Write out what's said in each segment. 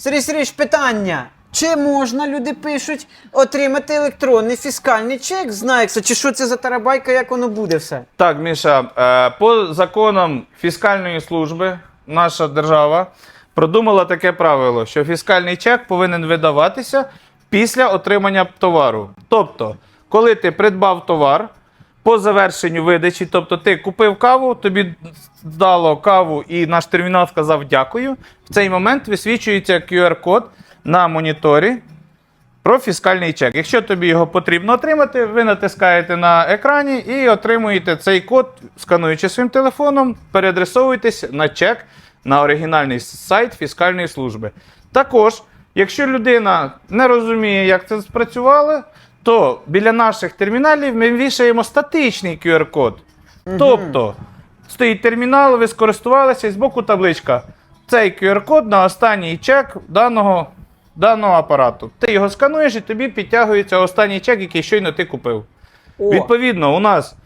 Сергій Сергійович, питання. Чи можна, люди пишуть, отримати електронний фіскальний чек з Наекса? Чи що це за тарабайка, як воно буде все? Так, Міша, е, по законам фіскальної служби наша держава продумала таке правило, що фіскальний чек повинен видаватися після отримання товару. Тобто, коли ти придбав товар по завершенню видачі, тобто ти купив каву, тобі дало каву і наш термінал сказав дякую. В цей момент висвічується QR-код на моніторі про фіскальний чек. Якщо тобі його потрібно отримати, ви натискаєте на екрані і отримуєте цей код, скануючи своїм телефоном, переадресовуєтесь на чек на оригінальний сайт фіскальної служби. Також, якщо людина не розуміє, як це спрацювало, то біля наших терміналів ми вішаємо статичний QR-код. Тобто, стоїть термінал, ви скористувалися, і збоку табличка. Цей QR-код на останній чек даного, даного апарату. Ти його скануєш і тобі підтягується останній чек, який щойно ти купив. О, Відповідно, у нас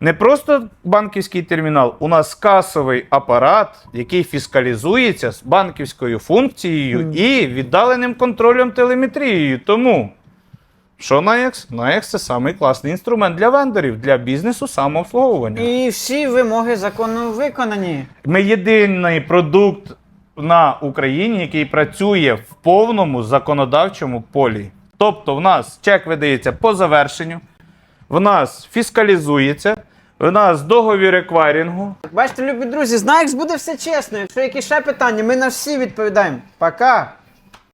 не просто банківський термінал, у нас касовий апарат, який фіскалізується з банківською функцією і віддаленим контролем телеметрією. Тому, що NAEX? NAEX – це самий класний інструмент для вендорів, для бізнесу самообслуговування. І всі вимоги закону виконані. Ми єдиний продукт на Україні, який працює в повному законодавчому полі. Тобто, в нас чек видається по завершенню, в нас фіскалізується, в нас договір еквайрінгу. Бачите, любі друзі, з буде все чесно. Якщо якісь ще питання, ми на всі відповідаємо. Пока!